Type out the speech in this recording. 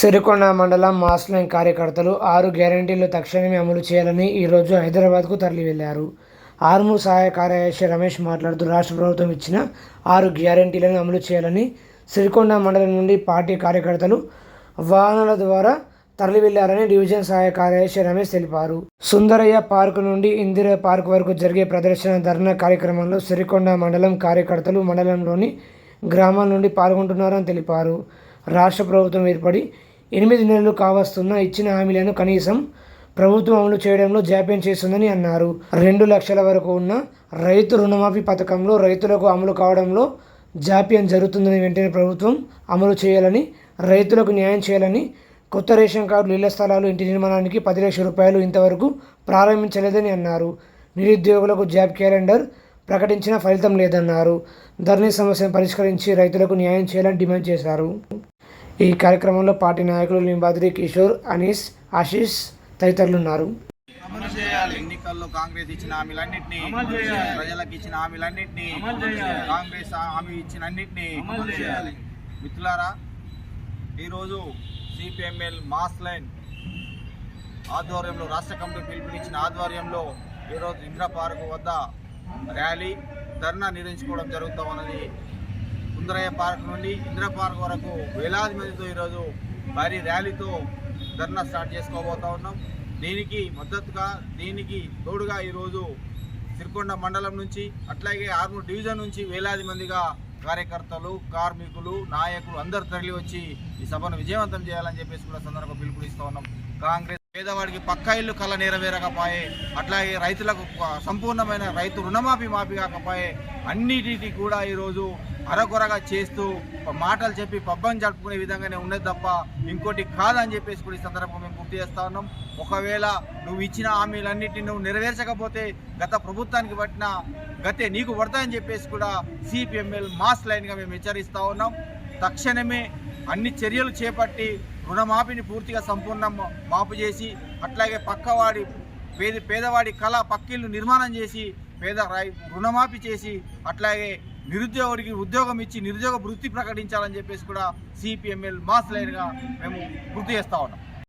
సిరికొండ మండలం మాస్లైన్ కార్యకర్తలు ఆరు గ్యారంటీలు తక్షణమే అమలు చేయాలని ఈరోజు హైదరాబాద్కు తరలి వెళ్ళారు ఆర్మూర్ సహాయ కార్యదర్శి రమేష్ మాట్లాడుతూ రాష్ట్ర ప్రభుత్వం ఇచ్చిన ఆరు గ్యారంటీలను అమలు చేయాలని సిరికొండ మండలం నుండి పార్టీ కార్యకర్తలు వాహనాల ద్వారా తరలి వెళ్ళారని డివిజన్ సహాయ కార్యదర్శి రమేష్ తెలిపారు. సుందరయ్య పార్క్ నుండి ఇందిరా పార్క్ వరకు జరిగే ప్రదర్శన ధర్నా కార్యక్రమంలో సిరికొండ మండలం కార్యకర్తలు మండలంలోని గ్రామాల నుండి పాల్గొంటున్నారని తెలిపారు. రాష్ట్ర ప్రభుత్వం ఏర్పడి ఎనిమిది నెలలు కావస్తున్న ఇచ్చిన హామీలను కనీసం ప్రభుత్వం అమలు చేయడంలో జాప్యం చేస్తుందని అన్నారు. రెండు లక్షల వరకు ఉన్న రైతు రుణమాఫీ పథకంలో రైతులకు అమలు కావడంలో జాప్యం జరుగుతుందని వెంటనే ప్రభుత్వం అమలు చేయాలని రైతులకు న్యాయం చేయాలని కొత్త రేషన్ కార్డులు ఇళ్ళ స్థలాలు ఇంటి నిర్మాణానికి పది లక్షల రూపాయలు ఇంతవరకు ప్రారంభించలేదని అన్నారు. నిరుద్యోగులకు జాబ్ క్యాలెండర్ ప్రకటించిన ఫలితం లేదన్నారు. ధరణి సమస్యను పరిష్కరించి రైతులకు న్యాయం చేయాలని డిమాండ్ చేశారు. ఈ కార్యక్రమంలో పార్టీ నాయకులు లింబాద్రి కిషోర్ అనీస్ ఆశీష్ తదితరులు ఉన్నారు అమలు చేయాలి. ఎన్నికల్లో కాంగ్రెస్ ఇచ్చిన హామీలన్నింటినీ ప్రజలకు ఇచ్చిన హామీలన్నింటినీ కాంగ్రెస్ హామీ ఇచ్చిన అన్నింటినీ మిత్రులారా ఈరోజు సిపిఎంఎల్ మాస్ లైన్ ఆధ్వర్యంలో రాష్ట్ర కమిటీ పిలుపునిచ్చిన ఆధ్వర్యంలో ఈరోజు ఇంద్రా పార్క్ వద్ద ర్యాలీ ధర్నా నిర్వహించుకోవడం జరుగుతూ ఉన్నది. సుందరయ్య పార్క్ నుండి ఇందిరా పార్క్ వరకు వేలాది మందితో ఈరోజు భారీ ర్యాలీతో ధర్నా స్టార్ట్ చేసుకోబోతా ఉన్నాం. దీనికి మద్దతుగా దీనికి తోడుగా ఈరోజు సిరికొండ మండలం నుంచి అట్లాగే ఆర్మూర్ డివిజన్ నుంచి వేలాది మందిగా కార్యకర్తలు కార్మికులు నాయకులు అందరు తరలి వచ్చి ఈ సభను విజయవంతం చేయాలని చెప్పేసి కూడా సందర్భంగా పిలుపునిస్తూ ఉన్నాం. కాంగ్రెస్ పేదవాడికి పక్కా ఇల్లు కళ నెరవేరకపోయే అట్లాగే రైతులకు సంపూర్ణమైన రైతు రుణమాఫీ మాఫీ కాకపోయే అన్నిటికి కూడా ఈరోజు అరకొరగా చేస్తూ మాటలు చెప్పి పబ్బం జరుపుకునే విధంగానే ఉన్నది తప్ప ఇంకోటి కాదని చెప్పేసి కూడా ఈ సందర్భంగా మేము గుర్తు చేస్తా ఉన్నాం. ఒకవేళ నువ్వు ఇచ్చిన హామీలన్నింటినీ నువ్వు నెరవేర్చకపోతే గత ప్రభుత్వానికి పట్టిన గతే నీకు పడతాయని చెప్పేసి కూడా సిపిఎంఎల్ మాస్ లైన్గా మేము హెచ్చరిస్తా ఉన్నాం. తక్షణమే అన్ని చర్యలు చేపట్టి రుణమాఫీని పూర్తిగా సంపూర్ణ మాపు చేసి అట్లాగే పక్కవాడి పేద పేదవాడి కళ పక్కిళ్ళు నిర్మాణం చేసి పేద రై రుణమాఫీ చేసి అట్లాగే నిరుద్యోగుడికి ఉద్యోగం ఇచ్చి నిరుద్యోగ వృత్తి ప్రకటించాలని చెప్పేసి కూడా సిపిఎంఎల్ మాస్ లైన్గా మేము గుర్తు చేస్తా ఉన్నాం.